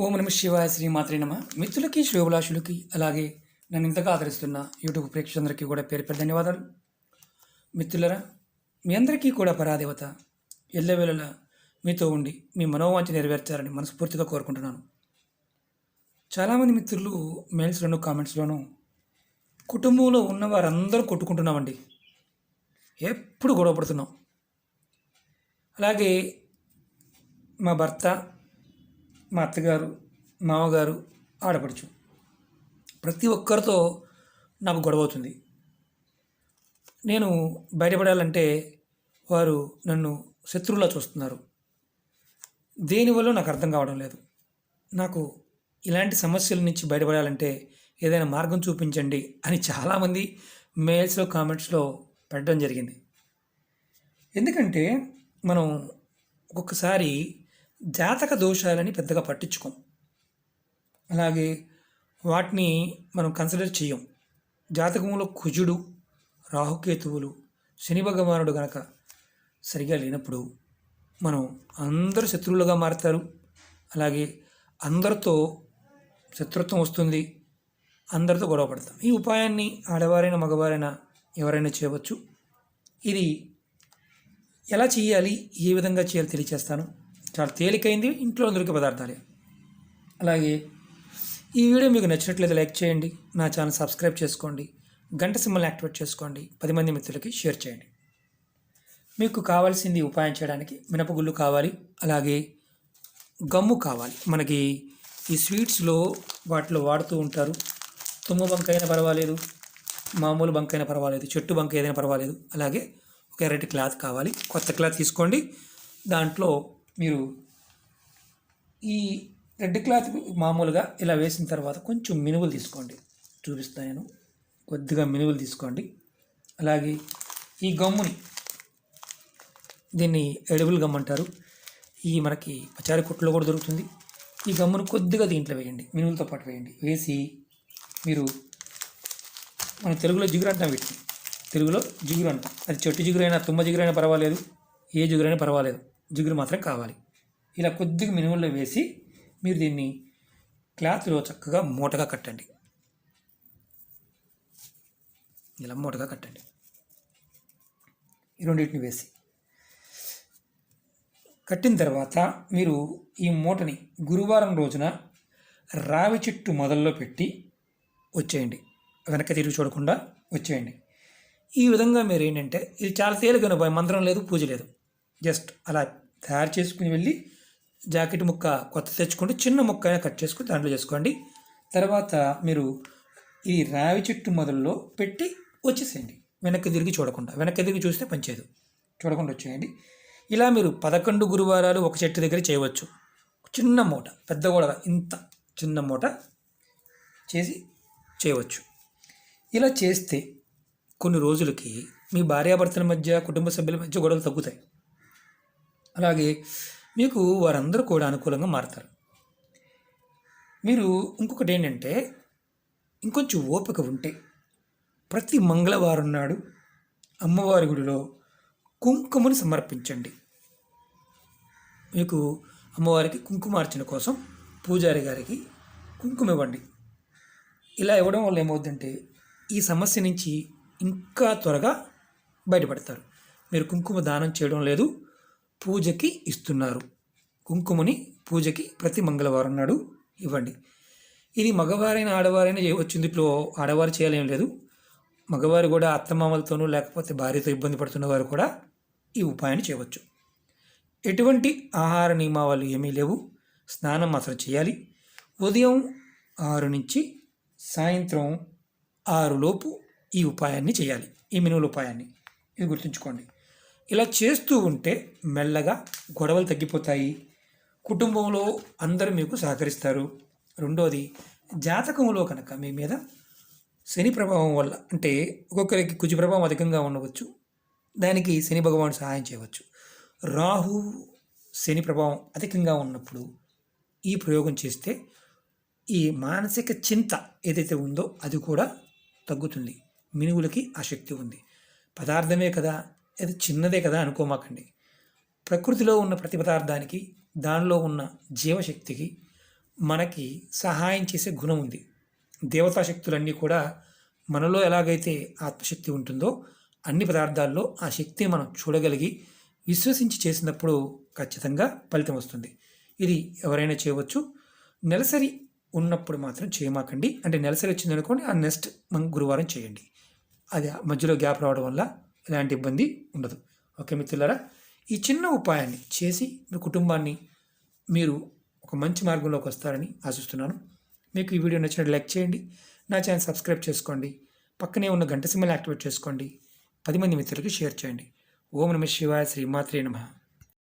ఓం నమ శివాయ శ్రీమాత్రే నమ. మిత్రులకి శ్రేభిలాషులకి అలాగే నన్ను ఇంతగా ఆదరిస్తున్న యూట్యూబ్ ప్రేక్షకులందరికీ కూడా పేరు పేరు ధన్యవాదాలు. మిత్రులరా మీ అందరికీ కూడా పరాదేవత ఎల్లవేళలా మీతో ఉండి మీ మనోవాంఛ నెరవేర్చాలని మనస్ఫూర్తిగా కోరుకుంటున్నాను. చాలామంది మిత్రులు మెయిల్స్లోనూ కామెంట్స్లోనూ కుటుంబంలో ఉన్న వారందరూ కొట్టుకుంటున్నామండి. ఎప్పుడు గొడవ పడుతున్నాం. అలాగే మా భర్త మా అత్తగారు మామగారు ఆడపడుచు. ప్రతి ఒక్కరితో నాకు గొడవ అవుతుంది. నేను బయటపడాలంటే వారు నన్ను శత్రువులా చూస్తున్నారు. దేనివల్ల నాకు అర్థం కావడం లేదు. నాకు ఇలాంటి సమస్యల నుంచి బయటపడాలంటే ఏదైనా మార్గం చూపించండి అని చాలామంది మెయిల్స్లో కామెంట్స్లో పెట్టడం జరిగింది. ఎందుకంటే మనం ఒక్కొక్కసారి జాతక దోషాలని పెద్దగా పట్టించుకోం. అలాగే వాటిని మనం కన్సిడర్ చేయం. జాతకంలో కుజుడు రాహుకేతువులు శని భగవానుడు గనక సరిగా లేనప్పుడు మనం అందరూ శత్రువులుగా మారుతారు. అలాగే అందరితో శత్రుత్వం వస్తుంది. అందరితో గొడవ పడతాం. ఈ ఉపాయాన్ని ఆడవారైనా మగవారైనా ఎవరైనా చేయవచ్చు. ఇది ఎలా చేయాలి ఏ విధంగా చేయాలి తెలియచేస్తాను. చాలా తేలికైంది ఇంట్లో దొరికే పదార్థాలే. అలాగే ఈ వీడియో మీకు నచ్చినట్లయితే లైక్ చేయండి నా ఛానల్ సబ్స్క్రైబ్ చేసుకోండి గంట సింబల్ని యాక్టివేట్ చేసుకోండి పది మంది మిత్రులకి షేర్ చేయండి. మీకు కావాల్సింది ఉపాయం చేయడానికి మినపగుళ్ళు కావాలి అలాగే గమ్ము కావాలి. మనకి ఈ స్వీట్స్లో వాటిలో వాడుతూ ఉంటారు. తుమ్ము బంక్ అయినా పర్వాలేదు మామూలు బంక్ అయినా పర్వాలేదు చెట్టు బంక్ ఏదైనా పర్వాలేదు. అలాగే ఒక ఎర్రటి క్లాత్ కావాలి కొత్త క్లాత్ తీసుకోండి. దాంట్లో మీరు ఈ రెడ్ క్లాత్ మామూలుగా ఇలా వేసిన తర్వాత కొంచెం మినువులు తీసుకోండి. చూపిస్తాను నేను. కొద్దిగా మినువులు తీసుకోండి. అలాగే ఈ గమ్ముని దీన్ని ఎడబుల్ గమ్ అంటారు. ఈ మనకి పచారి కొట్టులో కూడా దొరుకుతుంది. ఈ గమ్మును కొద్దిగా దీంట్లో వేయండి. మినువులతో పాటు వేయండి. వేసి మీరు మన తెలుగులో జిగురు అంటాం వీటిని. తెలుగులో జిగురు అంటాం అది చెట్టు జిగురైనా తుమ్మ జిగురైనా పర్వాలేదు. ఏ జిగురైనా పర్వాలేదు. జిగురు మాత్రం కావాలి. ఇలా కొద్దిగా మినుముల్లో వేసి మీరు దీన్ని క్లాత్లో చక్కగా మూటగా కట్టండి. ఇలా మూటగా కట్టండి. ఈ రెండింటిని వేసి. కట్టిన తర్వాత మీరు ఈ మూటని గురువారం రోజున రావి చెట్టు మొదల్లో పెట్టి వచ్చేయండి. వెనక తిరిగి చూడకుండా వచ్చేయండి. ఈ విధంగా మీరు ఏంటంటే ఇది చాలా తేలికైన మంత్రం లేదు పూజ లేదు. జస్ట్ అలా తయారు చేసుకుని వెళ్ళి జాకెట్ ముక్క కొత్త తెచ్చుకుంటే చిన్న ముక్క అయినా కట్ చేసుకుని దాంట్లో చేసుకోండి. తర్వాత మీరు ఈ రావి చెట్టు మొదల్లో పెట్టి వచ్చేసేయండి. వెనక్కి తిరిగి చూడకుండా వెనక్కి తిరిగి చూస్తే పనిచేయదు చూడకుండా వచ్చేయండి. ఇలా మీరు పదకొండు గురువారాలు ఒక చెట్టు దగ్గర చేయవచ్చు. చిన్న మూట పెద్ద కూడా ఇంత చిన్న మూట చేసి చేయవచ్చు. ఇలా చేస్తే కొన్ని రోజులకి మీ భార్యాభర్తల మధ్య కుటుంబ సభ్యుల మధ్య గొడవలు తగ్గుతాయి. అలాగే మీకు వారందరూ కూడా అనుకూలంగా మారుతారు. మీరు ఇంకొకటి ఏంటంటే ఇంకొంచెం ఓపిక ఉంటే ప్రతి మంగళవారం నాడు అమ్మవారి గుడిలో కుంకుమని సమర్పించండి. మీకు అమ్మవారికి కుంకుమార్చన కోసం పూజారి గారికి కుంకుమ ఇవ్వండి. ఇలా ఇవ్వడం వల్ల ఏమవుతుందంటే ఈ సమస్య నుంచి ఇంకా త్వరగా బయటపడతారు. మీరు కుంకుమ దానం చేయడం లేదు పూజకి ఇస్తున్నారు. కుంకుమని పూజకి ప్రతి మంగళవారం నాడు ఇవ్వండి. ఇది మగవారైనా ఆడవారైనా చేయవచ్చు ఇందులో ఆడవారు చేయాలేం లేదు. మగవారు కూడా అత్తమామలతోనూ లేకపోతే భార్యతో ఇబ్బంది పడుతున్న వారు కూడా ఈ ఉపాయాన్ని చేయవచ్చు. ఎటువంటి ఆహార నియమావళి ఏమీ లేవు. స్నానం అసలు చేయాలి. ఉదయం ఆరు నుంచి సాయంత్రం ఆరు లోపు ఈ ఉపాయాన్ని చేయాలి. ఈ మినువుల ఉపాయాన్ని. ఇది గుర్తుంచుకోండి. ఇలా చేస్తూ ఉంటే మెల్లగా గొడవలు తగ్గిపోతాయి. కుటుంబంలో అందరూ మీకు సహకరిస్తారు. రెండోది జాతకంలో కనుక మీ మీద శని ప్రభావం వల్ల అంటే ఒక్కొక్కరికి కుజు ప్రభావం అధికంగా ఉండవచ్చు. దానికి శని భగవాన్ సహాయం చేయవచ్చు. రాహు శని ప్రభావం అధికంగా ఉన్నప్పుడు ఈ ప్రయోగం చేస్తే ఈ మానసిక చింత ఏదైతే ఉందో అది కూడా తగ్గుతుంది. మినువులకి ఆ శక్తి ఉంది. పదార్థమే కదా అది చిన్నదే కదా అనుకోమాకండి. ప్రకృతిలో ఉన్న ప్రతి పదార్థానికి దానిలో ఉన్న జీవశక్తికి మనకి సహాయం చేసే గుణం ఉంది. దేవతా శక్తులన్నీ కూడా మనలో ఎలాగైతే ఆత్మశక్తి ఉంటుందో అన్ని పదార్థాల్లో ఆ శక్తిని మనం చూడగలిగి విశ్వసించి చేసినప్పుడు ఖచ్చితంగా ఫలితం వస్తుంది. ఇది ఎవరైనా చేయవచ్చు. నెలసరి ఉన్నప్పుడు మాత్రం చేయమాకండి. అంటే నెలసరి వచ్చింది అనుకోండి ఆ నెక్స్ట్ మనం గురువారం చేయండి. అది మధ్యలో గ్యాప్ రావడం వల్ల ఎలాంటి ఇబ్బంది ఉండదు. ఓకే మిత్రులారా? ఈ చిన్న ఉపాయాన్ని చేసి మీ కుటుంబాన్ని మీరు ఒక మంచి మార్గంలోకి వస్తారని ఆశిస్తున్నాను. మీకు ఈ వీడియో నచ్చినట్టు లైక్ చేయండి. నా ఛానల్ సబ్స్క్రైబ్ చేసుకోండి. పక్కనే ఉన్న గంట సింబల్ యాక్టివేట్ చేసుకోండి. పది మంది మిత్రులకి షేర్ చేయండి. ఓం నమ శివాయ శ్రీ మాత్రే నమః.